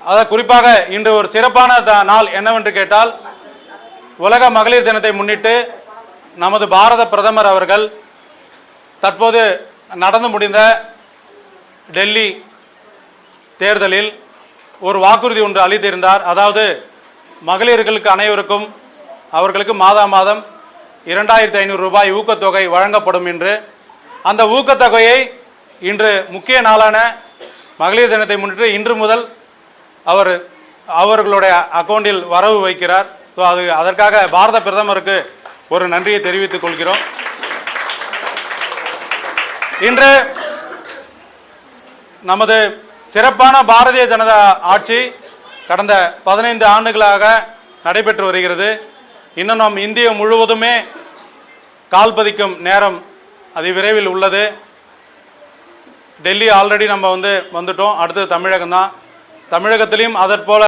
அதாவது குறிப்பாக இன்று ஒரு சிறப்பான த- நாள் என்னவென்று கேட்டால் உலக மகளிர் தினத்தை முன்னிட்டு நமது பாரத பிரதமர் அவர்கள் தற்போது நடந்து முடிந்த டெல்லி தேர்தலில் ஒரு வாக்குறுதி ஒன்று அளித்திருந்தார். அதாவது மகளிர்களுக்கு அனைவருக்கும் அவர்களுக்கு மாதா மாதம் இரண்டாயிரத்தி ஐநூறு ரூபாய் ஊக்கத்தொகை வழங்கப்படும் என்று. அந்த ஊக்கத்தொகையை இன்று முக்கிய நாளான மகளிர் தினத்தை முன்னிட்டு இன்று முதல் அவர் அவர்களுடைய அக்கௌண்டில் வரவு வைக்கிறார். ஸோ அது அதற்காக பாரத பிரதமருக்கு ஒரு நன்றியை தெரிவித்துக் கொள்கிறோம். இன்று நமது சிறப்பான பாரதிய ஜனதா ஆட்சி கடந்த பதினைந்து ஆண்டுகளாக நடைபெற்று வருகிறது. இன்னும் நாம் இந்தியா முழுவதுமே கால் பதிக்கும் நேரம் அதி விரைவில் உள்ளது. டெல்லி ஆல்ரெடி நம்ம வந்து வந்துட்டோம். அடுத்தது தமிழகம் தான் தமிழகத்திலையும் அதற்போல